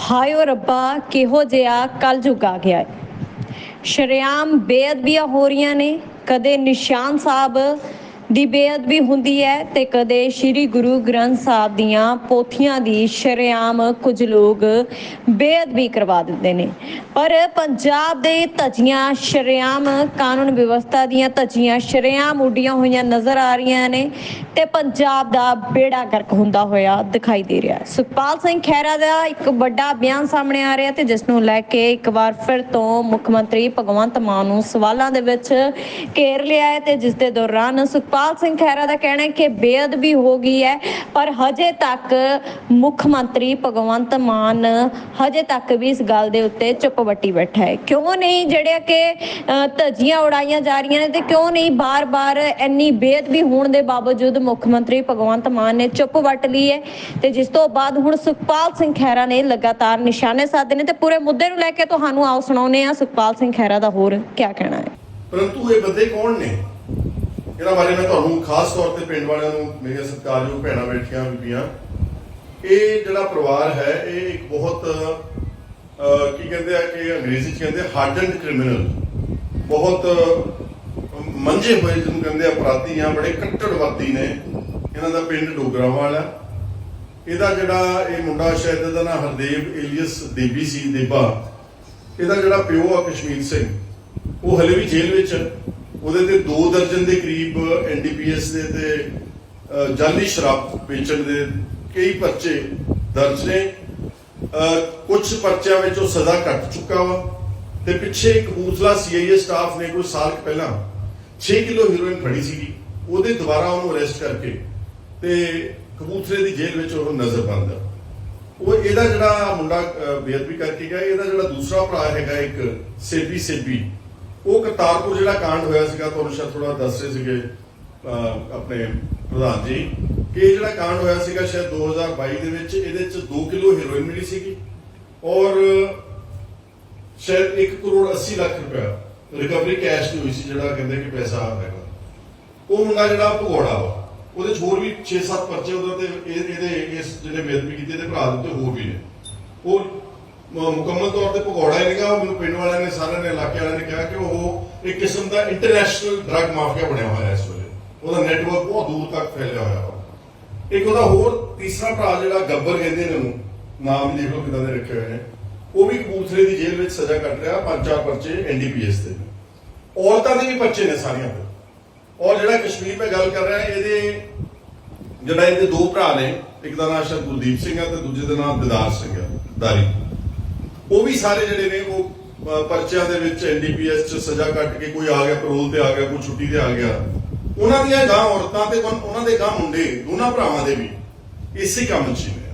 Ohio ਰੱਬਾ, ਕਿਹੋ ਜਿਹਾ ਕਲਯੁਗ ਆ ਗਿਆ ਹੈ ਸ਼ਰੇਆਮ ਬੇਅਦਬੀਆਂ ਹੋ ਰਹੀਆਂ ਨੇ, ਕਦੇ ਨਿਸ਼ਾਨ ਸਾਹਿਬ ਦੀ ਬੇਅਦਬੀ ਹੁੰਦੀ ਹੈ ਤੇ ਕਦੇ ਸ੍ਰੀ ਗੁਰੂ ਗ੍ਰੰਥ ਸਾਹਿਬ ਦੀਆਂ ਪੋਥੀਆਂ ਦੀ ਸ਼ਰੇਆਮ ਕੁਝ ਲੋਕ ਬੇਅਦਬੀ ਕਰਵਾ ਦਿੰਦੇ ਨੇ। ਪਰ ਪੰਜਾਬ ਦੇ ਧੱਜੀਆਂ ਸ਼ਰੇਆਮ ਕਾਨੂੰਨ ਵਿਵਸਥਾ ਦੀਆਂ ਧੱਜੀਆਂ ਸ਼ਰੇਆਮ ਉੱਡੀਆਂ ਹੋਈਆਂ ਨਜ਼ਰ ਆ ਰਹੀਆਂ ਨੇ ਤੇ ਪੰਜਾਬ ਦਾ ਬੇੜਾ ਗਰਕ ਹੁੰਦਾ ਹੋਇਆ ਦਿਖਾਈ ਦੇ ਰਿਹਾ ਸੁਖਪਾਲ ਸਿੰਘ ਖਹਿਰਾ ਦਾ ਇੱਕ ਵੱਡਾ ਬਿਆਨ ਸਾਹਮਣੇ ਆ ਰਿਹਾ ਤੇ ਜਿਸ ਨੂੰ ਲੈ ਕੇ ਇੱਕ ਵਾਰ ਫਿਰ ਤੋਂ ਮੁੱਖ ਮੰਤਰੀ ਭਗਵੰਤ ਮਾਨ ਨੂੰ ਸਵਾਲਾਂ ਦੇ ਵਿੱਚ ਘੇਰ ਲਿਆ ਹੈ ਤੇ ਜਿਸ ਦੇ ਦੌਰਾਨ ਸੁਖਪਾਲ ਸੁਖਪਾਲ ਸਿੰਘ ਖਹਿਰਾ ਦਾ ਕਹਿਣਾ ਹੈ ਕਿ ਬੇਅਦਬੀ ਹੋ ਗਈ ਹੈ ਪਰ ਹਜੇ ਤੱਕ ਮੁੱਖ ਮੰਤਰੀ ਭਗਵੰਤ ਮਾਨ ਹਜੇ ਤੱਕ ਵੀ ਇਸ ਗੱਲ ਦੇ ਉੱਤੇ ਚੁੱਪ ਵੱਟੀ ਬੈਠਾ ਹੈ। ਕਿਉਂ ਨਹੀਂ ਜਿਹੜੇ ਕਿ ਅ, ਉਡਾਈਆਂ ਜਾ ਰਹੀਆਂ ਨੇ ਤੇ ਕਿਉਂ ਨਹੀਂ ਬਾਰ-ਬਾਰ ਇੰਨੀ ਬੇਅਦਬੀ ਹੋਣ ਦੇ ਬਾਵਜੂਦ ਮੁੱਖ ਮੰਤਰੀ ਭਗਵੰਤ ਮਾਨ ਨੇ ਚੁੱਪ ਵੱਟ ਲਈ ਹੈ ਤੇ ਜਿਸ ਤੋਂ ਬਾਅਦ ਹੁਣ ਸੁਖਪਾਲ ਸਿੰਘ ਖਹਿਰਾ ਨੇ ਲਗਾਤਾਰ ਨਿਸ਼ਾਨੇ ਸਾਧੇ ਨੇ ਤੇ ਪੂਰੇ ਮੁੱਦੇ ਨੂੰ ਲੈ ਕੇ ਤੁਹਾਨੂੰ ਆਓ ਸੁਣਾਉਨੇ ਆ ਸੁਖਪਾਲ ਸਿੰਘ ਖਹਿਰਾ ਦਾ ਹੋਰ ਕੀ ਕਹਿਣਾ ਹੈ। ਪਰੰਤੂ ਇਹ ਬੰਦੇ ਕੌਣ ਨੇ? ਇਹਨਾਂ ਬਾਰੇ ਮੈਂ ਤੁਹਾਨੂੰ ਖਾਸ ਤੌਰ ਤੇ ਪਿੰਡ ਵਾਲਿਆਂ ਨੂੰ, ਮੇਰੀਆਂ ਸਤਿਕਾਰਯੋਗ ਭੈਣਾਂ ਬੈਠੀਆਂ ਬੀਬੀਆਂ, ਇਹ ਜਿਹੜਾ ਪਰਿਵਾਰ ਹੈ, ਇਹ ਇੱਕ ਬਹੁਤ ਕੀ ਕਹਿੰਦੇ ਆ ਕਿ ਅੰਗਰੇਜ਼ੀ ਚ ਕਹਿੰਦੇ ਹਾਰਡਨਡ ਕ੍ਰਿਮੀਨਲ ਬਹੁਤ ਮੰਝੇ ਹੋਏ ਜਿਹਨੂੰ ਕਹਿੰਦੇ ਅਪਰਾਧੀ ਆ ਬੜੇ ਕੱਟੜਵਾਦੀ ਨੇ। ਇਹਨਾਂ ਦਾ ਪਿੰਡ ਡੋਗਰਾਵਾਲ ਆ ਇਹਦਾ ਜਿਹੜਾ ਇਹ ਮੁੰਡਾ ਸ਼ਾਇਦ ਇਹਦਾ ਨਾਮ ਹਰਦੇਵ ਏਲੀਅਸ ਦੇਵੀ ਸੀ, ਦੇਬਾ। ਇਹਦਾ ਜਿਹੜਾ ਪਿਓ ਆ ਕਸ਼ਮੀਰ ਸਿੰਘ। ਉਹ ਹਲੇ ਵੀ ਜੇਲ੍ਹ ਵਿੱਚ ਹੈ। ਉਹਦੇ ਤੇ 2 ਦਰਜਨ ਦੇ ਕਰੀਬ ਐਨਡੀਪੀਐਸ ਦੇ ਤੇ ਜਾਲੀ ਸ਼ਰਾਬ ਵੇਚਣ ਦੇ ਕਈ ਪਰਚੇ ਦਰਜ ਨੇ। ਕੁਝ ਪਰਚਿਆਂ ਵਿੱਚ ਉਹ ਸਜ਼ਾ ਕੱਟ ਚੁੱਕਾ ਵਾ ਤੇ ਪਿੱਛੇ ਕਪੂਰਥਲਾ ਸੀਆਈਏ ਸਟਾਫ ਨੇ ਕੋਈ ਸਾਲ ਪਹਿਲਾਂ 6 ਕਿਲੋ ਹੀਰੋਇਨ ਫੜੀ ਸੀਗੀ। ਉਹਦੇ ਦੁਬਾਰਾ ਉਹਨੂੰ ਅਰੈਸਟ ਕਰਕੇ ਤੇ ਕਪੂਰਥਲੇ ਦੀ ਜੇਲ੍ਹ ਵਿੱਚ ਉਹ ਨਜ਼ਰ ਬੰਦ। ਉਹ ਇਹਦਾ ਜਿਹੜਾ ਮੁੰਡਾ ਬੇਅਦਬੀ ਕਰਕੇ ਗਿਆ, ਇਹਦਾ ਜਿਹੜਾ ਦੂਸਰਾ ਭਰਾ ਹੈਗਾ ਇੱਕ ਸੇਬੀ ਸੇਬੀ ਉਹ ਕਰਤਾਰਪੁਰ ਜਿਹੜਾ ਕਾਂਡ ਹੋਇਆ ਸੀਗਾ, ਤੁਹਾਨੂੰ ਸ਼ਾਇਦ ਥੋੜਾ ਦੱਸ ਰਹੇ ਸੀਗੇ ਆਪਣੇ ਪ੍ਰਧਾਨ ਜੀ, ਕਿ ਇਹ ਜਿਹੜਾ ਕਾਂਡ ਹੋਇਆ ਸੀਗਾ ਸ਼ਾਇਦ 2022 ਦੇ ਵਿੱਚ, ਇਹਦੇ ਚ 2 ਕਿਲੋ ਹੈਰੋਇਨ ਮਿਲੀ ਸੀਗੀ ਔਰ ਸ਼ਾਇਦ 1 ਕਰੋੜ 80 ਲੱਖ ਰੁਪਇਆ ਰਿਕਵਰੀ ਕੈਸ਼ ਦੀ ਹੋਈ ਸੀ, ਜਿਹੜਾ ਕਹਿੰਦੇ ਕਿ ਪੈਸਾ ਹੈਗਾ ਉਹ ਮੁੰਡਾ ਜਿਹੜਾ ਭਗੌੜਾ ਵਾ, ਉਹਦੇ 'ਚ ਹੋਰ ਵੀ 6-7 ਪਰਚੇ ਉਹਦੇ ਤੇ ਇਹਦੇ ਇਸ ਜਿਹੜੇ ਬੇਦਬੀ ਕੀਤੀ, ਇਹਦੇ ਭਰਾ ਦੇ ਉੱਤੇ ਹੋਰ ਵੀ ਨੇ। ਉਹ ਮੁਕੰਮਲ ਤੌਰ ਤੇ ਭਗੌੜਾ ਹੀ ਨਹੀਂਗਾ। ਮੈਨੂੰ ਪਿੰਡ ਵਾਲਿਆਂ ਨੇ, ਸਾਰਿਆਂ ਨੇ, ਇਲਾਕੇ ਵਾਲਿਆਂ ਨੇ ਕਿਹਾ ਕਿ ਉਹ ਇੱਕ ਕਿਸਮ ਦਾ ਇੰਟਰਨੈਸ਼ਨਲ ਡਰੱਗ ਮਾਫੀਆ ਬਣਿਆ ਹੋਇਆ ਇਸ ਵੇਲੇ। ਉਹਦਾ ਨੈਟਵਰਕ ਬਹੁਤ ਦੂਰ ਤੱਕ ਫੈਲਿਆ ਹੋਇਆ ਵਾ। ਇੱਕ ਉਹਦਾ ਹੋਰ ਤੀਸਰਾ ਭਰਾ ਜਿਹੜਾ ਗੱਬਰ ਕਹਿੰਦੇ ਨੇ ਉਹਨੂੰ, ਨਾਮ ਦੇਖ ਲਓ ਕਿਦਾਂ ਦੇ ਰੱਖੇ ਹੋਏ ਨੇ। ਉਹ ਵੀ ਕਪੂਰਥਲੇ ਦੀ ਜੇਲ੍ਹ ਵਿੱਚ ਸਜ਼ਾ ਕੱਟ ਰਿਹਾ ਪੰਜ ਚਾਰ ਪਰਚੇ ਐਨਡੀਪੀਐਸ ਦੇ ਔਰਤਾਂ ਦੇ ਵੀ ਪਰਚੇ ਨੇ ਸਾਰੀਆਂ ਤੇ। ਔਰ ਜਿਹੜਾ ਕਸ਼ਮੀਰ ਮੈਂ ਗੱਲ ਕਰ ਰਿਹਾ, ਇਹਦੇ ਜਿਹੜਾ ਇਹਦੇ ਦੋ ਭਰਾ ਨੇ, ਇੱਕ ਦਾ ਨਾਮ ਸ਼ਾਇਦ ਗੁਰਦੀਪ ਸਿੰਘ ਹੈ ਤੇ ਦੂਜੇ ਦਾ ਨਾਮ ਦਿਦਾਰ ਸਿੰਘ ਹੈ ਦਾਰੀ ਉਹ ਵੀ ਸਾਰੇ ਜਿਹੜੇ ਨੇ, ਉਹ ਪਰਚਿਆਂ ਦੇ ਵਿੱਚ ਐਨਡੀਪੀਐਸ ਚ ਸਜ਼ਾ ਕੱਟ ਕੇ ਕੋਈ ਆ ਗਿਆ ਪੈਰੋਲ ਤੇ ਆ ਗਿਆ, ਕੋਈ ਛੁੱਟੀ ਤੇ ਆ ਗਿਆ। ਉਹਨਾਂ ਦੀਆਂ ਗਾਂ ਔਰਤਾਂ ਤੇ ਉਹਨਾਂ ਦੇ ਗਾਂ ਮੁੰਡੇ, ਦੋਨਾਂ ਭਰਾਵਾਂ ਦੇ ਵੀ ਇਸੇ ਕੰਮ 'ਚ ਨੇ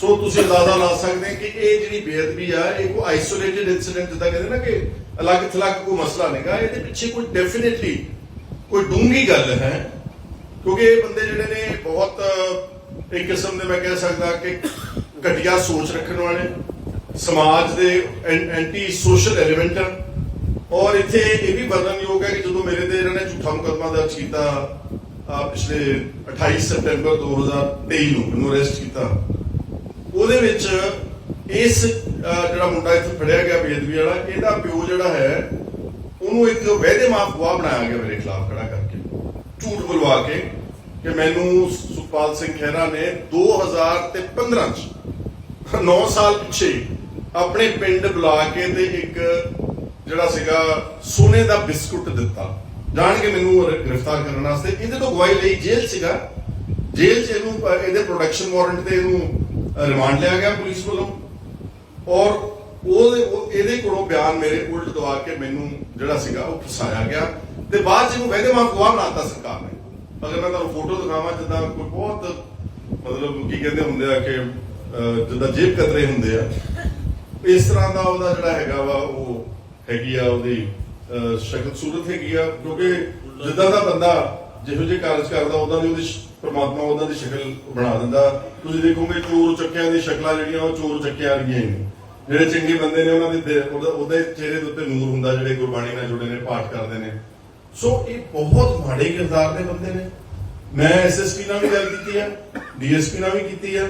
ਸੋ ਤੁਸੀਂ ਅੰਦਾਜ਼ਾ ਲਾ ਸਕਦੇ ਕਿ ਇਹ ਜਿਹੜੀ ਬੇਅਦਬੀ ਆ, ਇਹ ਕੋਈ ਆਈਸੋਲੇਟਿਡ ਇਨਸੀਡੈਂਟ ਜਿੱਦਾਂ ਕਹਿੰਦੇ ਨਾ ਕਿ ਅਲੱਗ ਥਲੱਗ ਕੋਈ ਮਸਲਾ ਨਹੀਂਗਾ ਇਹਦੇ ਪਿੱਛੇ ਕੋਈ ਡੈਫੀਨਿਟਲੀ ਕੋਈ ਡੂੰਗੀ ਗੱਲ ਹੈ। ਕਿਉਂਕਿ ਇਹ ਬੰਦੇ ਜਿਹੜੇ ਨੇ ਬਹੁਤ ਇੱਕ ਕਿਸਮ ਦੇ ਮੈਂ ਕਹਿ ਸਕਦਾ ਕਿ ਘਟੀਆ ਸੋਚ ਰੱਖਣ ਵਾਲੇ। ਸਮਾਜ ਦੇ ਐਂਟੀ ਸੋਸ਼ਲ ਐਲੀਮੈਂਟ ਹਨ ਔਰ ਇੱਥੇ ਇਹ ਵੀ ਵਰਣਨਯੋਗ ਹੈ ਕਿ ਜਦੋਂ ਮੇਰੇ ਤੇ ਇਹਨਾਂ ਨੇ ਝੂਠਾ ਮੁਕੱਦਮਾ ਦਰਜ ਕੀਤਾ ਪਿਛਲੇ 28 ਸਤੰਬਰ 2023 ਨੂੰ ਮੈਨੂੰ ਅਰੈਸਟ ਕੀਤਾ। ਉਹਦੇ ਵਿੱਚ ਇਸ ਜਿਹੜਾ ਮੁੰਡਾ ਇੱਥੇ ਫੜਿਆ ਗਿਆ ਬੇਦਬੀ ਵਾਲਾ, ਇਹਦਾ ਪਿਓ ਜਿਹੜਾ ਹੈ, ਉਹਨੂੰ ਇੱਕ ਵਹਿਦੇ ਮਾਫ ਗਵਾਹ ਬਣਾਇਆ ਗਿਆ ਮੇਰੇ ਖਿਲਾਫ ਖੜਾ ਕਰਕੇ। ਝੂਠ ਬੁਲਵਾ ਕੇ ਕਿ ਮੈਨੂੰ ਸੁਖਪਾਲ ਸਿੰਘ ਖਹਿਰਾ ਨੇ 2000 ਤੇ 15 ਚ 9 ਸਾਲ ਪਿੱਛੇ ਆਪਣੇ ਪਿੰਡ ਬੁਲਾ ਕੇ ਤੇ ਇੱਕ ਜਿਹੜਾ ਸੀਗਾ ਸੋਨੇ ਦਾ ਬਿਸਕੁਟ ਦਿੱਤਾ। ਜਾਣ ਕੇ ਮੈਨੂੰ ਗ੍ਰਿਫਤਾਰ ਕਰਨ ਵਾਸਤੇ। ਇਹਦੇ ਤੋਂ ਗਵਾਹੀ ਲਈ ਜੇਲ੍ਹ ਸੀਗਾ। ਜੇਲ੍ਹ 'ਚ ਇਹਨੂੰ ਇਹਦੇ ਪ੍ਰੋਡਕਸ਼ਨ ਵਾਰੰਟ ਤੇ ਇਹਨੂੰ ਰਿਮਾਂਡ ਲਿਆ ਗਿਆ ਪੁਲਿਸ ਵੱਲੋਂ। ਔਰ ਉਹ- ਇਹਦੇ ਕੋਲੋਂ ਬਿਆਨ ਮੇਰੇ ਉਲਟ ਦਵਾ ਕੇ ਮੈਨੂੰ ਜਿਹੜਾ ਸੀਗਾ ਉਹ ਫਸਾਇਆ ਗਿਆ। ਤੇ ਬਾਅਦ 'ਚ ਇਹਨੂੰ ਵੈਦੇ ਮਾਫ ਗਵਾਹ ਬਣਾਤਾ ਸਰਕਾਰ ਨੇ। ਅਗਰ ਮੈਂ ਤੁਹਾਨੂੰ ਫੋਟੋ ਦਿਖਾਵਾਂ, ਜਿੱਦਾਂ ਕੋਈ ਬਹੁਤ, ਮਤਲਬ ਕੀ ਕਹਿੰਦੇ ਹੁੰਦੇ ਆ ਕਿ ਜਿੱਦਾਂ ਜੇਬ ਕਤਰੇ ਹੁੰਦੇ ਆ। ਇਸ ਤਰ੍ਹਾਂ ਦਾ ਉਹਦਾ ਜਿਹੜਾ ਹੈਗਾ ਵਾ ਉਹ ਹੈਗੀ ਆ ਉਹਦੀ ਅਹ, ਸ਼ਕਲ ਸੂਰਤ ਹੈਗੀ ਆ ਕਿਉਂਕਿ ਜਿੱਦਾਂ ਦਾ ਬੰਦਾ ਜਿਹੋ ਜਿਹੇ ਕਾਰਜ ਕਰਦਾ ਉਹਦਾ ਦੀ ਉਹਦੀ ਪਰਮਾਤਮਾ ਪ੍ਰਮਾਤਮਾ ਦੀ ਸ਼ਕਲ ਬਣਾ ਦਿੰਦਾ। ਤੁਸੀਂ ਦੇਖੋਗੇ ਚੋਰ ਚੱਕਿਆਂ ਦੀ ਸ਼ਕਲਾਂ ਜਿਹੜੀਆਂ ਉਹ ਚੋਰ ਚੱਕਿਆਂ ਵਰਗੀਆਂ ਹੀ ਨੇ। ਜਿਹੜੇ ਚੰਗੇ ਬੰਦੇ ਨੇ ਉਹਨਾਂ ਦੇ ਉਹਦੇ ਚਿਹਰੇ ਦੇ ਉੱਤੇ ਨੂਰ ਹੁੰਦਾ ਜਿਹੜੇ ਗੁਰਬਾਣੀ ਨਾਲ ਜੁੜੇ ਨੇ ਪਾਠ ਕਰਦੇ ਨੇ। ਸੋ ਇਹ ਬਹੁਤ ਮਾੜੇ ਕਿਰਦਾਰ ਦੇ ਬੰਦੇ ਨੇ। ਮੈਂ ਐਸਐਸਪੀ ਨਾਲ ਵੀ ਗੱਲ ਕੀਤੀ ਹੈ ਡੀਐਸਪੀ ਨਾਲ ਵੀ ਕੀਤੀ ਆ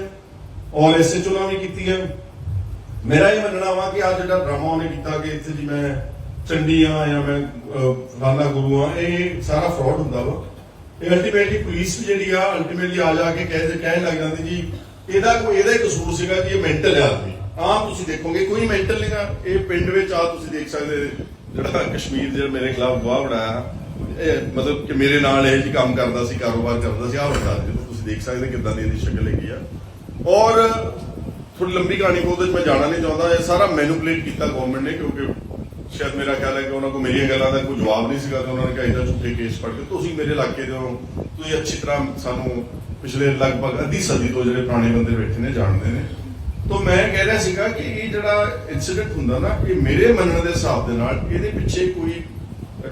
ਔਰ ਐਸਐਚਓ ਨਾਲ ਵੀ ਕੀਤੀ ਹੈ ਮੇਰਾ ਇਹ ਮੰਨਣਾ ਵਾ ਕਿ ਆ ਜਿਹੜਾ ਡਰਾਮਾ ਉਹਨੇ ਕੀਤਾ ਕਿ ਇੱਥੇ ਜੀ ਮੈਂ ਚੰਡੀ ਆ ਜਾਂ ਮੈਂ ਅਹ, ਗੁਰੂ ਆ ਇਹ ਸਾਰਾ ਫਰਾਡ ਹੁੰਦਾ ਵਾ। ਇਹ ਅਲਟੀਮੇਟਲੀ ਪੁਲਿਸ ਵੀ ਜਿਹੜੀ ਆ ਅਲਟੀਮੇਟਲੀ ਆ ਜਾ ਕੇ ਕਹਿ ਕਹਿਣ ਲੱਗ ਜਾਂਦੀ ਜੀ ਇਹਦਾ ਕੋਈ ਇਹਦਾ ਹੀ ਕਸੂਰ ਸੀਗਾ ਕਿ ਇਹ ਮੈਂਟਲ ਹੈ ਆਦਮੀ। ਆਮ ਤੁਸੀਂ ਦੇਖੋਗੇ ਕੋਈ ਮੈਂਟਲ ਨਹੀਂਗਾ ਇਹ ਪਿੰਡ ਵਿੱਚ ਆ ਤੁਸੀਂ ਦੇਖ ਸਕਦੇ ਜਿਹੜਾ ਕਸ਼ਮੀਰ ਜਿਹੜਾ ਮੇਰੇ ਖਿਲਾਫ ਗਵਾਹ ਬਣਾਇਆ ਇਹ ਮਤਲਬ ਕਿ ਮੇਰੇ ਨਾਲ ਇਹ ਜੀ ਕੰਮ ਕਰਦਾ ਸੀ ਕਾਰੋਬਾਰ ਕਰਦਾ ਸੀ ਆਹ ਬੰਦਾ ਤੁਸੀਂ ਦੇਖ ਸਕਦੇ ਕਿਦਾਂ ਦੀ ਇਹਦੀ ਸ਼ਕਲ ਹੈਗੀ ਆ। ਔਰ ਥੋੜੀ ਲੰਬੀ ਕਹਾਣੀ ਕੋ ਮੈਂ ਜਾਣਾ ਨਹੀਂ ਚਾਹੁੰਦਾ। ਇਹ ਸਾਰਾ ਮੈਨੂਪਲੇਟ ਕੀਤਾ ਗਵਰਨਮੈਂਟ ਨੇ ਕਿਉਂਕਿ ਸ਼ਾਇਦ ਮੇਰਾ ਖਿਆਲ ਹੈ ਕਿ ਉਹਨਾਂ ਕੋਲ ਮੇਰੀਆਂ ਗੱਲਾਂ ਦਾ ਕੋਈ ਜਵਾਬ ਨਹੀਂ ਸੀਗਾ ਤੇ ਉਹਨਾਂ ਨੇ ਕਿਹਾ ਇਹਦਾ ਝੂਠੇ ਕੇਸ ਪੜ ਕੇ। ਤੁਸੀਂ ਮੇਰੇ ਇਲਾਕੇ ਦੇ ਹੋ। ਤੁਸੀਂ ਅੱਛੀ ਤਰ੍ਹਾਂ ਸਾਨੂੰ ਪਿਛਲੇ ਲਗਭਗ ਅੱਧੀ ਸਦੀ ਤੋਂ ਜਿਹੜੇ ਪੁਰਾਣੇ ਬੰਦੇ ਬੈਠੇ ਨੇ, ਜਾਣਦੇ ਨੇ। ਤੋਂ ਮੈਂ ਕਹਿ ਰਿਹਾ ਸੀਗਾ ਕਿ ਇਹ ਜਿਹੜਾ ਇਨਸੀਡੈਂਟ ਹੁੰਦਾ ਨਾ, ਇਹ ਮੇਰੇ ਮੰਨਣ ਦੇ ਹਿਸਾਬ ਦੇ ਨਾਲ ਇਹਦੇ ਪਿੱਛੇ ਕੋਈ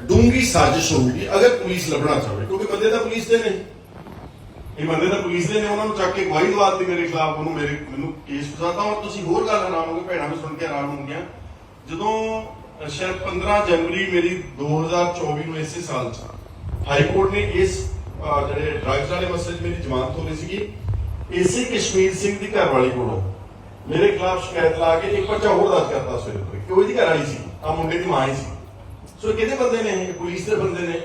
ਡੂੰਗੀ ਸਾਜ਼ਿਸ਼ ਹੋਊਗੀ ਅਗਰ ਪੁਲਿਸ ਲੱਭਣਾ ਚਾਹੇ। ਕਿਉਂਕਿ ਬੰਦੇ ਤਾਂ ਪੁਲਿਸ ਦੇ ਨੇ। ਇਹ ਬੰਦੇ ਤਾਂ ਪੁਲਿਸ ਦੇ ਨੇ, ਉਹਨਾਂ ਨੂੰ ਚੱਕ ਕੇ ਗਵਾਹੀ ਦਵਾਤੀ ਮੇਰੇ ਖਿਲਾਫ, ਉਹਨੂੰ ਮੇਰੇ, ਮੈਨੂੰ ਕੇਸ ਫਸਾਤਾ ਔਰ ਤੁਸੀਂ ਹੋਰ ਗੱਲ ਹੈਰਾਨ ਹੋਗੇ, ਭੈਣਾਂ ਵੀ ਸੁਣ ਕੇ ਹੈਰਾਨ ਹੋਣਗੀਆਂ ਜਦੋਂ ਸ਼ਾਇਦ 15 ਜਨਵਰੀ ਮੇਰੀ 2024 ਨੂੰ ਇਸੇ ਸਾਲ ਚ ਹਾਈ ਕੋਰਟ ਨੇ ਇਸ ਜਿਹੜੇ ਡਰੱਗਸ ਵਾਲੇ ਮਸਲੇ 'ਚ ਮੇਰੀ ਜ਼ਮਾਨਤ ਹੋ ਰਹੀ ਸੀਗੀ, ਇਸੇ ਕਸ਼ਮੀਰ ਸਿੰਘ ਦੀ ਘਰ ਵਾਲੀ ਕੋਲੋਂ ਮੇਰੇ ਖਿਲਾਫ ਸ਼ਿਕਾਇਤ ਲਾ ਕੇ ਇੱਕ ਪਰਚਾ ਹੋਰ ਦਰਜ ਕਰਤਾ ਸਵੇਰੇ ਤੋਂ ਕਿ ਉਹ ਇਹਦੀ ਘਰ ਵਾਲੀ ਸੀ ਆ ਮੁੰਡੇ ਦੀ ਮਾਂ ਹੀ ਸੀ। ਸੋ ਕਿਹਦੇ ਬੰਦੇ ਨੇ ਪੁਲਿਸ ਦੇ ਬੰਦੇ ਨੇ।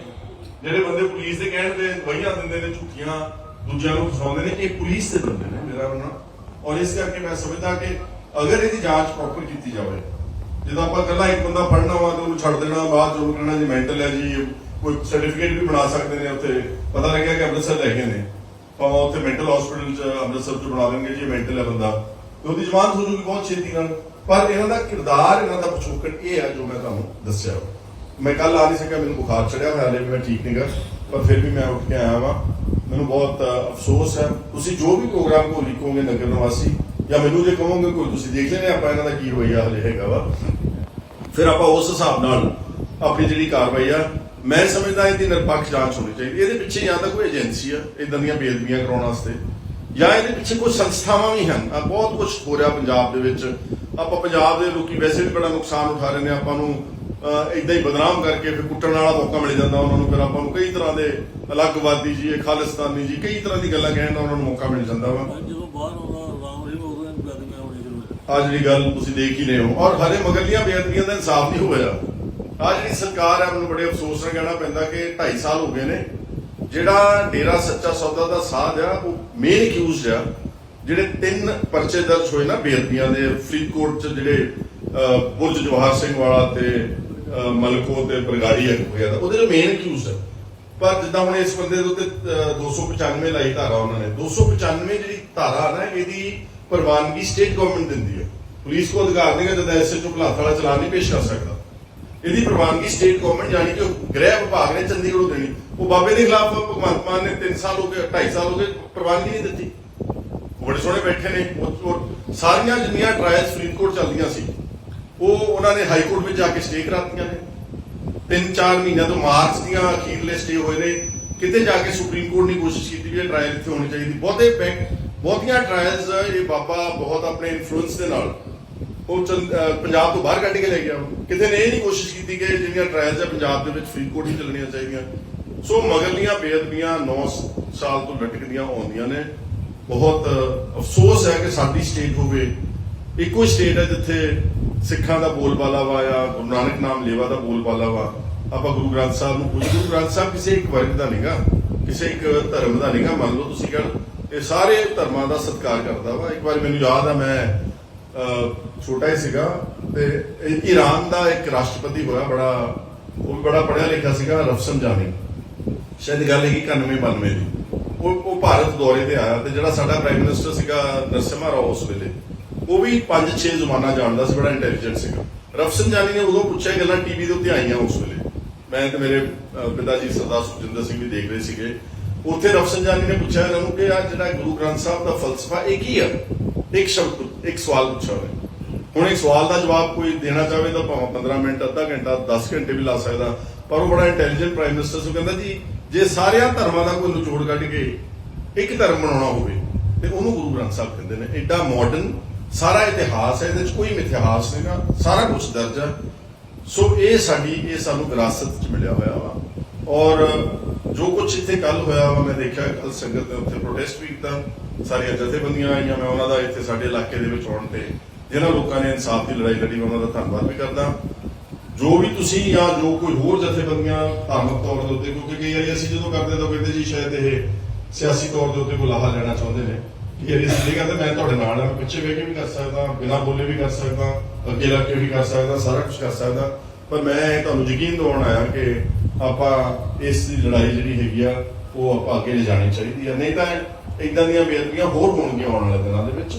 ਜਿਹੜੇ ਬੰਦੇ ਪੁਲਿਸ ਦੇ ਕਹਿਣ ਤੇ ਦਵਾਈਆਂ ਦਿੰਦੇ ਨੇ ਝੂਠੀਆਂ ਦੂਜਿਆਂ ਨੂੰ ਫਸਾਉਂਦੇ ਨੇ, ਇਹ ਪੁਲਿਸ ਦੇ ਬੰਦੇ ਨੇ, ਮੇਰਾ ਮੰਨਣਾ ਔਰ ਇਸ ਕਰਕੇ ਮੈਂ ਸਮਝਦਾ ਕਿ ਅਗਰ ਇਹਦੀ ਜਾਂਚ ਪ੍ਰੋਪਰ ਕੀਤੀ ਜਾਵੇ, ਜਦੋਂ ਆਪਾਂ ਇਕੱਲਾ ਇੱਕ ਬੰਦਾ ਫੜਨਾ ਵਾ ਤੇ ਉਹਨੂੰ ਛੱਡ ਦੇਣਾ, ਬਾਅਦ ਚ ਕਹਿਣਾ ਜੀ ਮੈਂਟਲ ਹੈ ਜੀ, ਕੋਈ ਸਰਟੀਫਿਕੇਟ ਵੀ ਬਣਾ ਸਕਦੇ ਨੇ ਉੱਥੇ। ਪਤਾ ਲੱਗਿਆ ਕਿ ਅੰਮ੍ਰਿਤਸਰ ਲੈ ਗਏ ਨੇ। ਭਾਵੇਂ ਉੱਥੇ ਮੈਂਟਲ ਹਸਪੀਟਲ ਚ ਅੰਮ੍ਰਿਤਸਰ ਚ ਬਣਾ ਦੇਣਗੇ ਜੀ ਮੈਂਟਲ ਹੈ ਬੰਦਾ। ਤੇ ਉਹਦੀ ਜਵਾਨ ਹੋ ਜੂਗੀ ਬਹੁਤ ਛੇਤੀ ਨਾਲ ਪਰ ਇਹਨਾਂ ਦਾ ਕਿਰਦਾਰ, ਇਹਨਾਂ ਦਾ ਪਿਛੋਕੜ ਇਹ ਹੈ ਜੋ ਮੈਂ ਤੁਹਾਨੂੰ ਦੱਸਿਆ ਮੈਂ ਕੱਲ ਆ ਨਹੀਂ ਸਕਿਆ, ਮੈਨੂੰ ਬੁਖਾਰ ਚੜਿਆ ਹੋਇਆ, ਹਲੇ ਵੀ ਮੈਂ ਠੀਕ ਨਹੀਂਗਾ ਪਰ ਫਿਰ ਵੀ ਮੈਂ ਉੱਠ ਕੇ ਆਇਆ ਵਾਂ। ਮੈਨੂੰ ਬਹੁਤ ਅਫਸੋਸ ਹੈ। ਤੁਸੀਂ ਜੋ ਵੀ ਪ੍ਰੋਗਰਾਮ ਕੋ ਲਿਖੋਗੇ ਨਗਰ ਨਿਵਾਸੀ, ਜਾਂ ਮੈਨੂੰ ਜੇ ਕਹੋਗੇ ਕੋਈ, ਤੁਸੀਂ ਦੇਖ ਲੈਣੇ ਆਪਾਂ ਇਹਨਾਂ ਦਾ ਕੀ ਰਵੱਈਆ ਹਲੇ ਹੈਗਾ ਵਾ। ਫਿਰ ਆਪਾਂ ਉਸ ਹਿਸਾਬ ਨਾਲ ਆਪਣੀ ਜਿਹੜੀ ਕਾਰਵਾਈ ਆ, ਮੈਂ ਸਮਝਦਾ ਇਹਦੀ ਨਿਰਪੱਖ ਜਾਂਚ ਹੋਣੀ ਚਾਹੀਦੀ। ਇਹਦੇ ਪਿੱਛੇ ਜਾਂ ਤਾਂ ਕੋਈ ਏਜੰਸੀ ਆ ਇਦਾਂ ਦੀਆਂ ਬੇਅਦਬੀਆਂ ਕਰਾਉਣ ਵਾਸਤੇ, ਜਾਂ ਇਹਦੇ ਪਿੱਛੇ ਕੋਈ ਸੰਸਥਾਵਾਂ ਵੀ ਹਨ। ਆ, ਬਹੁਤ ਕੁਝ ਹੋ ਰਿਹਾ ਪੰਜਾਬ ਦੇ ਵਿੱਚ। ਆਪਾਂ ਪੰਜਾਬ ਦੇ ਲੋਕੀ ਵੈਸੇ ਵੀ ਬੜਾ ਨੁਕਸਾਨ ਉਠਾ ਰਹੇ ਨੇ, ਆਪਾਂ ਨੂੰ ਇਦਾਂ ਹੀ ਬਦਨਾਮ ਕਰਕੇ ਫਿਰ ਕੁੱਟਣ ਵਾਲਾ ਮੌਕਾ ਮਿਲ ਜਾਂਦਾ ਉਹਨਾਂ ਨੂੰ ਫਿਰ ਆਪਾਂ ਨੂੰ ਕਈ ਤਰ੍ਹਾਂ ਦੇ ਅਲੱਗਵਾਦੀ ਜੀ ਖਾਲਿਸਤਾਨੀ ਜੀ ਕਈ ਤਰ੍ਹਾਂ ਦੀ ਗੱਲਾਂ ਕਹਿਣ ਦਾ ਉਹਨਾਂ ਨੂੰ ਮੌਕਾ ਮਿਲ ਜਾਂਦਾ ਵਾ। ਜਦੋਂ ਬਾਹਰ ਆਉਂਦਾ ਰਾਮ ਗੱਲ ਮੈਂ ਹੋਣੀ ਸ਼ੁਰੂ ਹੋਈ ਆ ਜਿਹੜੀ ਗੱਲ ਤੁਸੀਂ ਦੇਖ ਹੀ ਰਹੇ ਹੋ ਔਰ ਹਰੇ ਮਗਰਲੀਆਂ ਬੇਅਦਬੀਆਂ ਦਾ ਇਨਸਾਫ ਨਹੀਂ ਹੋਇਆ। ਆ ਜਿਹੜੀ ਸਰਕਾਰ ਹੈ ਮੈਨੂੰ ਬੜੇ ਅਫਸੋਸ ਨਾਲ ਕਹਿਣਾ ਪੈਂਦਾ ਕਿ 2.5 ਸਾਲ ਹੋ ਗਏ ਨੇ। ਜਿਹੜਾ ਡੇਰਾ ਸੱਚਾ ਸੌਦਾ ਦਾ ਸਾਧ ਆ ਉਹ ਮੇਨ ਅਕਿਊਜ਼ਡ ਆ ਜਿਹੜੇ ਤਿੰਨ ਪਰਚੇ ਦਰਜ ਹੋਏ ਨਾ ਬੇਅਦਬੀਆਂ ਦੇ ਫਰੀਦਕੋਟ ਚ ਜਿਹੜੇ ਬੁਰਜ ਜਵਾਹਰ ਸਿੰਘ ਵਾਲਾ ਤੇ ਮਲਕੋ ਤੇ ਬਰਗਾੜੀ ਹੋਇਆ ਦਾ ਉਹਦੇ ਜੋ ਮੇਨ ਅਕਿਊਜ਼ਡ ਹੈ ਪਰ ਜਿੱਦਾਂ ਹੁਣ ਇਸ ਬੰਦੇ ਦੇ ਉੱਤੇ 295 ਲਾਈ ਧਾਰਾ ਉਹਨਾਂ ਨੇ। 295 ਜਿਹੜੀ ਧਾਰਾ ਨਾ, ਇਹਦੀ ਪ੍ਰਵਾਨਗੀ ਸਟੇਟ ਗਵਰਨਮੈਂਟ ਦਿੰਦੀ ਹੈ ਪੁਲਿਸ ਕੋ ਅਧਿਕਾਰ ਨਹੀਂ ਹੈ, ਜਦ ਐਸਐਚਓ ਭਲਾਥ ਵਾਲਾ ਚਲਾਨ ਨਹੀਂ ਪੇਸ਼ ਕਰ ਸਕਦਾ। ਇਹਦੀ ਪ੍ਰਵਾਨਗੀ ਸਟੇਟ ਗਵਰਨਮੈਂਟ ਜਾਨੀ ਕਿ ਗ੍ਰਹਿ ਵਿਭਾਗ ਨੇ ਚੰਡੀਗੜ੍ਹੋਂ ਦੇਣੀ। ਉਹ ਬਾਬੇ ਦੇ ਖਿਲਾਫ ਭਗਵੰਤ ਮਾਨ ਨੇ 3 ਸਾਲ ਹੋ ਗਏ 2.5 ਸਾਲ ਹੋ ਗਏ, ਪ੍ਰਵਾਨਗੀ ਨਹੀਂ ਦਿੱਤੀ। ਉਹ ਬੜੇ ਸੋਹਣੇ ਬੈਠੇ ਨੇ। ਸਾਰੀਆਂ ਜਿੰਨੀਆਂ ਟ੍ਰਾਇਲਸ ਫਰੀਦਕੋਟ ਚੱਲਦੀਆਂ ਸੀ ਉਹ ਉਹਨਾਂ ਨੇ ਹਾਈ ਕੋਰਟ ਵਿੱਚ ਜਾ ਕੇ ਸਟੇ ਕਰਾਤੀਆਂ ਨੇ। ਤਿੰਨ ਚਾਰ ਮਹੀਨਿਆਂ ਤੋਂ ਮਾਰਚ ਦੀਆਂ ਅਖੀਰਲੇ ਸਟੇ ਹੋਏ ਨੇ। ਕਿਤੇ ਜਾ ਕੇ ਸੁਪਰੀਮ ਕੋਰਟ ਨੇ ਕੋਸ਼ਿਸ਼ ਕੀਤੀ ਵੀ ਇਹ ਟ੍ਰਾਇਲ ਇੱਥੇ ਹੋਣੀ ਚਾਹੀਦੀ। ਬਹੁਤੇ ਬੈਂਕ ਬਹੁਤੀਆਂ ਟ੍ਰਾਇਲਸ ਇਹ ਬਾਬਾ ਬਹੁਤ ਆਪਣੇ ਇਨਫਲੂਐਂਸ ਦੇ ਨਾਲ। ਉਹ ਪੰਜਾਬ ਤੋਂ ਬਾਹਰ ਕੱਢ ਕੇ ਲੈ ਗਿਆ। ਕਿਤੇ ਨੇ ਇਹ ਨਹੀਂ ਕੋਸ਼ਿਸ਼ ਕੀਤੀ ਕਿ ਜਿਹੜੀਆਂ ਟ੍ਰਾਇਲਸ ਆ ਪੰਜਾਬ ਦੇ ਵਿੱਚ ਫਰੀਦਕੋਟ ਹੀ ਚੱਲਣੀਆਂ ਚਾਹੀਦੀਆਂ। ਸੋ ਮਗਰਲੀਆਂ, ਬੇਅਦਬੀਆਂ 9 ਸਾਲ ਤੋਂ ਲਟਕਦੀਆਂ ਆਉਂਦੀਆਂ ਨੇ। ਬਹੁਤ ਅਫਸੋਸ ਹੈ ਕਿ ਸਾਡੀ ਸਟੇਟ ਹੋਵੇ। ਇੱਕੋ ਸਟੇਟ ਹੈ ਜਿੱਥੇ ਸਿੱਖਾਂ ਦਾ ਬੋਲਬਾਲਾ ਵਾ ਜਾਂ ਗੁਰੂ ਨਾਨਕ ਨਾਮ ਲੇਵਾ ਦਾ ਬੋਲਬਾਲਾ ਵਾ, ਆਪਾਂ ਗੁਰੂ ਗ੍ਰੰਥ ਸਾਹਿਬ ਨੂੰ ਪੁੱਛ ਗੁਰੂ ਗ੍ਰੰਥ ਸਾਹਿਬ ਕਿਸੇ ਇੱਕ ਵਰਗ ਦਾ ਨਹੀਂਗਾ ਕਿਸੇ ਇੱਕ ਧਰਮ ਦਾ ਨਹੀਂਗਾ ਮੰਨ ਲਓ ਤੁਸੀਂ ਕਹਿ ਇਹ ਸਾਰੇ ਧਰਮਾਂ ਦਾ ਸਤਿਕਾਰ ਕਰਦਾ ਵਾ। ਇੱਕ ਵਾਰ ਮੈਨੂੰ ਯਾਦ ਆ, ਮੈਂ ਛੋਟਾ ਹੀ ਸੀਗਾ ਤੇ ਈਰਾਨ ਦਾ ਇੱਕ ਰਾਸ਼ਟਰਪਤੀ ਹੋਇਆ, ਬੜਾ, ਉਹ ਵੀ ਬੜਾ ਪੜਿਆ ਲਿਖਿਆ ਸੀਗਾ ਰਫਸਨਜਾਨੀ ਸ਼ਾਇਦ ਗੱਲ ਹੈਗੀ 91 92 ਦੀ। ਉਹ ਉਹ ਭਾਰਤ ਦੌਰੇ ਤੇ ਆਇਆ ਤੇ ਜਿਹੜਾ ਸਾਡਾ ਪ੍ਰਾਈਮ ਮਿਨਿਸਟਰ ਸੀਗਾ ਨਰਸਿਮਹਾ ਰਾਓ ਉਸ ਵੇਲੇ। ਉਹ ਵੀ 5-6 ਜ਼ਮਾਨਾ ਜਾਣਦਾ ਸੀ, ਬੜਾ ਇੰਟੈਲੀਜੈਂਟ ਸੀਗਾ। ਰਫਸਨਜਾਨੀ ਨੇ ਉਦੋਂ ਪੁੱਛਿਆ ਇਹ ਗੱਲਾਂ ਟੀਵੀ ਦੇ ਉੱਤੇ ਆਈਆਂ ਉਸ ਵੇਲੇ। ਮੈਂ ਤੇ ਮੇਰੇ ਪਿਤਾ ਜੀ ਸਰਦਾਰ ਸੁਖਜਿੰਦਰ ਸਿੰਘ ਵੀ ਦੇਖ ਰਹੇ ਸੀਗੇ। ਉੱਥੇ ਰਫਸਨਜਾਨੀ ਨੇ ਪੁੱਛਿਆ ਇਹਨਾਂ ਨੂੰ ਕਿ ਆ ਜਿਹੜਾ ਗੁਰੂ ਗ੍ਰੰਥ ਸਾਹਿਬ ਦਾ ਫਲਸਫਾ, ਇਹ ਕੀ ਆ? ਇੱਕ ਸ਼ਬਦ ਇੱਕ ਸਵਾਲ ਪੁੱਛਿਆ ਉਹਨੇ ਹੁਣ ਇੱਕ ਸਵਾਲ ਦਾ ਜਵਾਬ ਕੋਈ ਦੇਣਾ ਚਾਹਵੇ ਤਾਂ ਭਾਵੇਂ 15 ਮਿੰਟ, ਅੱਧਾ ਘੰਟਾ 10 ਘੰਟੇ ਵੀ ਲਾ ਸਕਦਾ। ਪਰ ਉਹ ਬੜਾ ਇੰਟੈਲੀਜੈਂਟ ਪ੍ਰਾਈਮ ਮਿਨਿਸਟਰ ਸੀ ਕਹਿੰਦਾ ਜੀ, ਜੇ ਸਾਰਿਆਂ ਧਰਮਾਂ ਦਾ ਕੋਈ ਨਿਚੋੜ ਕੱਢ ਕੇ ਇੱਕ ਧਰਮ ਬਣਾਉਣਾ ਹੋਵੇ, ਤੇ ਉਹਨੂੰ ਗੁਰੂ ਗ੍ਰੰਥ ਸਾਹਿਬ ਕਹਿੰਦੇ ਨੇ ਐਡਾ ਮਾਡਰਨ ਸਾਰਾ ਇਤਿਹਾਸ ਹੈ, ਇਹਦੇ ਵਿੱਚ ਕੋਈ ਮਿਥਿਹਾਸ ਨਹੀਂਗਾ ਸਾਰਾ ਕੁਝ ਦਰਜ ਹੈ। ਸੋ ਇਹ ਸਾਡੀ, ਇਹ ਸਾਨੂੰ ਵਿਰਾਸਤ ਚ ਮਿਲਿਆ ਹੋਇਆ ਵਾ। ਔਰ ਜੋ ਕੁਝ ਇੱਥੇ ਕੱਲ ਹੋਇਆ ਵਾ, ਮੈਂ ਦੇਖਿਆ ਕੱਲ ਸੰਗਤ ਨੇ ਉੱਥੇ ਪ੍ਰੋਟੈਸਟ ਵੀ ਕੀਤਾ। ਸਾਰੀਆਂ ਜਥੇਬੰਦੀਆਂ ਆਈਆਂ, ਮੈਂ ਉਹਨਾਂ ਦਾ ਇੱਥੇ ਸਾਡੇ ਇਲਾਕੇ ਦੇ ਵਿੱਚ ਆਉਣ ਤੇ ਜਿਹਨਾਂ ਲੋਕਾਂ ਨੇ ਇਨਸਾਫ ਦੀ ਲੜਾਈ ਲੜੀ, ਮੈਂ ਉਹਨਾਂ ਦਾ ਧੰਨਵਾਦ ਵੀ ਕਰਦਾ। ਜੋ ਵੀ ਤੁਸੀਂ ਜਾਂ ਜੋ ਕੋਈ ਹੋਰ ਜਥੇਬੰਦੀਆਂ ਧਾਰਮਿਕ ਤੌਰ ਦੇ ਉੱਤੇ, ਕਿਉਂਕਿ ਕਈ ਵਾਰੀ ਅਸੀਂ ਜਦੋਂ ਕਰਦੇ ਤਾਂ ਕਹਿੰਦੇ ਜੀ, ਸ਼ਾਇਦ ਇਹ ਸਿਆਸੀ ਤੌਰ ਦੇ ਉੱਤੇ ਕੋਈ ਲੈਣਾ ਚਾਹੁੰਦੇ ਨੇ। ਕਿ ਯਾਰ ਇਸ ਮੈਂ ਤੁਹਾਡੇ ਨਾਲ ਹਾਂ। ਪਿੱਛੇ ਬਹਿ ਕੇ ਵੀ ਕਰ ਸਕਦਾ, ਬਿਨਾਂ ਬੋਲੇ ਵੀ ਕਰ ਸਕਦਾ, ਅੱਗੇ ਲੱਗ ਕੇ ਵੀ ਕਰ ਸਕਦਾ, ਸਾਰਾ ਕੁਝ ਕਰ ਸਕਦਾ। ਪਰ ਮੈਂ ਤੁਹਾਨੂੰ ਯਕੀਨ ਦਿਵਾਉਣ ਆਇਆ ਕਿ ਆਪਾਂ ਇਸ ਲੜਾਈ ਜਿਹੜੀ ਹੈਗੀ ਆ, ਉਹ ਆਪਾਂ ਅੱਗੇ ਲਿਜਾਣੀ ਚਾਹੀਦੀ ਆ। ਨਹੀਂ ਤਾਂ ਇਦਾਂ ਦੀਆਂ ਬੇਅਦਬੀਆਂ ਹੋਰ ਹੋਣਗੀਆਂ ਆਉਣ ਵਾਲੇ ਦਿਨਾਂ ਦੇ ਵਿੱਚ।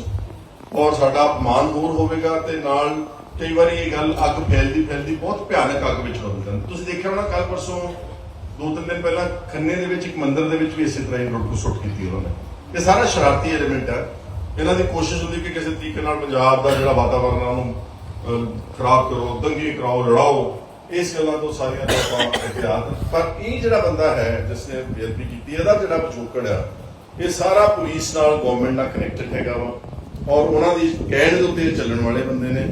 ਔਰ ਸਾਡਾ ਅਪਮਾਨ ਹੋਰ ਹੋਵੇਗਾ ਤੇ ਨਾਲ ਕਈ ਵਾਰੀ ਇਹ ਗੱਲ ਅੱਗ ਫੈਲਦੀ ਫੈਲਦੀ ਬਹੁਤ ਭਿਆਨਕ ਅੱਗ ਵਿੱਚ ਬਦਲ ਜਾਂਦੀ। ਤੁਸੀਂ ਦੇਖਿਆ ਹੋਣਾ ਕੱਲ ਪਰਸੋਂ ਦੋ ਤਿੰਨ ਦਿਨ ਪਹਿਲਾਂ ਖੰਨੇ ਦੇ ਵਿੱਚ ਇੱਕ ਮੰਦਿਰ ਦੇ ਵਿੱਚ ਵੀ ਇਸੇ ਤਰ੍ਹਾਂ ਹੀ ਲੁੱਟ ਸੁੱਟ ਕੀਤੀ ਉਹਨਾਂ ਨੇ। ਇਹ ਸਾਰਾ ਸ਼ਰਾਰਤੀ ਐਲੀਮੈਂਟ ਹੈ। ਇਹਨਾਂ ਦੀ ਕੋਸ਼ਿਸ਼ ਹੁੰਦੀ ਕਿ ਕਿਸੇ ਤਰੀਕੇ ਨਾਲ ਪੰਜਾਬ ਦਾ ਜਿਹੜਾ ਵਾਤਾਵਰਨ ਹੈ ਉਹਨੂੰ ਖਰਾਬ ਕਰੋ, ਦੰਗੇ ਕਰਾਓ, ਲੜਾਓ। ਇਸ ਗੱਲਾਂ ਤੋਂ ਸਾਰੀਆਂ ਤੋਂ ਆਪਾਂ ਪਰ ਇਹ ਜਿਹੜਾ ਬੰਦਾ ਹੈ ਜਿਸ ਨੇ ਬੇਅਦਬੀ ਕੀਤੀ, ਇਹਦਾ ਜਿਹੜਾ ਪਿਛੋਕੜ ਆ, ਇਹ ਸਾਰਾ ਪੁਲਿਸ ਨਾਲ ਗਵਰਨਮੈਂਟ ਨਾਲ ਕਨੈਕਟਡ ਹੈਗਾ ਵਾ। ਔਰ ਉਹਨਾਂ ਦੀ ਕਹਿਣ ਦੇ ਉੱਤੇ ਚੱਲਣ ਵਾਲੇ ਬੰਦੇ ਨੇ।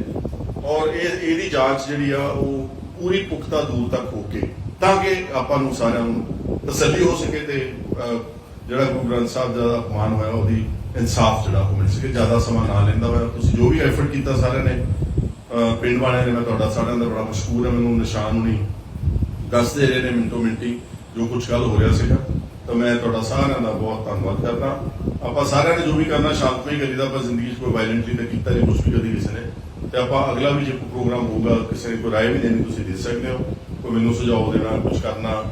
ਔਰ ਇਹ, ਇਹਦੀ ਜਾਂਚ ਜਿਹੜੀ ਆ, ਉਹ ਪੂਰੀ ਪੁਖਤਾ ਦੂਰ ਤੱਕ ਹੋ ਕੇ, ਤਾਂ ਕਿ ਆਪਾਂ ਨੂੰ ਸਾਰਿਆਂ ਨੂੰ ਤਸੱਲੀ ਹੋ ਸਕੇ ਤੇ ਜਿਹੜਾ ਗੁਰੂ ਗ੍ਰੰਥ ਸਾਹਿਬ ਦਾ ਅਪਮਾਨ ਹੋਇਆ, ਉਹਦੀ ਇਨਸਾਫ ਜਿਹੜਾ ਉਹ ਮਿਲ ਸਕੇ। ਜ਼ਿਆਦਾ ਸਮਾਂ ਨਾ ਲੈਂਦਾ ਹੋਇਆ। ਤੁਸੀਂ ਜੋ ਵੀ ਐਫਰਟ ਕੀਤਾ ਸਾਰਿਆਂ ਨੇ ਪਿੰਡ ਵਾਲਿਆਂ ਨੇ, ਮੈਂ ਤੁਹਾਡਾ ਸਾਰਿਆਂ ਦਾ ਬੜਾ ਮਸ਼ਕੂਰ ਹੈ, ਮੈਨੂੰ ਨਿਸ਼ਾਨ ਹੁਣੀ ਦੱਸਦੇ ਰਹੇ ਨੇ ਮਿੰਟੋ ਮਿੰਟੀ ਜੋ ਕੁਝ ਕੱਲ ਹੋ ਰਿਹਾ ਸੀਗਾ। ਤਾਂ ਮੈਂ ਤੁਹਾਡਾ ਸਾਰਿਆਂ ਦਾ ਬਹੁਤ ਧੰਨਵਾਦ ਕਰਦਾ। ਆਪਾਂ ਸਾਰਿਆਂ ਨੇ ਜੋ ਵੀ ਕਰਨਾ, ਸ਼ਾਂਤਮਈ ਕਰੀਦਾ, ਆਪਾਂ ਜ਼ਿੰਦਗੀ 'ਚ ਕੋਈ ਵਾਇਲੈਂਟਲੀ ਤਾਂ ਕੀਤਾ ਨਹੀਂ ਕੁਝ ਵੀ ਕਦੀ ਕਿਸੇ ਨੇ। ਤੇ ਆਪਾਂ ਅਗਲਾ ਵੀ ਜੇ ਕੋਈ ਪ੍ਰੋਗਰਾਮ ਹੋਊਗਾ, ਕਿਸੇ ਨੇ ਕੋਈ ਰਾਏ ਵੀ ਦੇਣੀ, ਤੁਸੀਂ ਦੇ ਸਕਦੇ ਹੋ। ਕੋਈ ਮੈਨੂੰ ਸੁਝਾਅ ਦੇਣਾ ਕੁਝ ਕਰਨਾ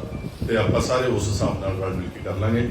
ਤੇ ਆਪਾਂ ਸਾਰੇ ਉਸ ਹਿਸਾਬ ਨਾਲ ਰਲ ਮਿਲ ਕੇ ਕਰ ਲਾਂਗੇ।